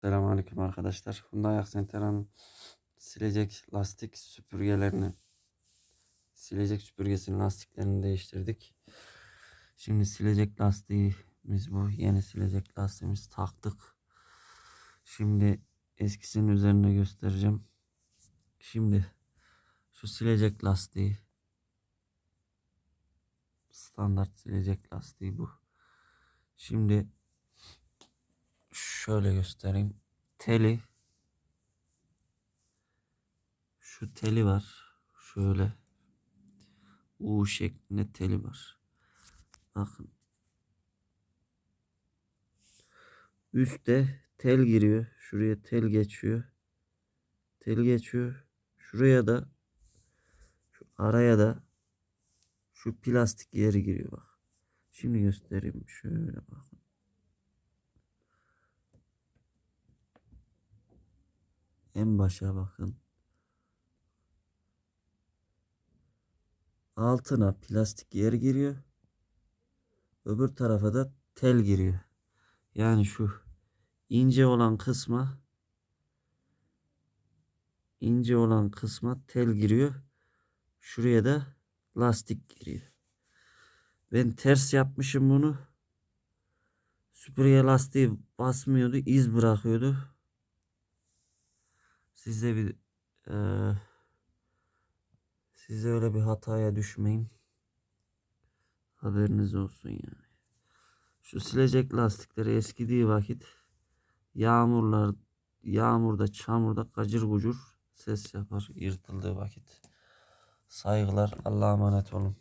Selamünaleyküm arkadaşlar. Hyundai Accentera'nın silecek lastik süpürgelerini silecek süpürgesinin lastiklerini değiştirdik. Şimdi silecek lastiğimiz bu. Yeni silecek lastiğimiz taktık. Şimdi eskisinin üzerine göstereceğim. Şimdi şu silecek lastiği standart silecek lastiği bu. Şimdi şöyle göstereyim. Teli şu teli var. Şöyle U şeklinde teli var. Bakın. Üste tel giriyor. Şuraya tel geçiyor. Tel geçiyor. Şuraya da şu araya da şu plastik yeri giriyor bak. Şimdi göstereyim. Şöyle bakın. En başa bakın. Altına plastik yer giriyor. Öbür tarafa da tel giriyor. Yani şu ince olan kısma ince olan kısma tel giriyor. Şuraya da lastik giriyor. Ben ters yapmışım bunu. Süpürge lastiği basmıyordu, iz bırakıyordu. Siz de bir eee siz de öyle bir hataya düşmeyin. Haberiniz olsun yani. Şu silecek lastikleri eskidiği vakit yağmurlar yağmurda çamurda gacır gucur ses yapar yırtıldığı vakit. Saygılar Allah'a emanet olun.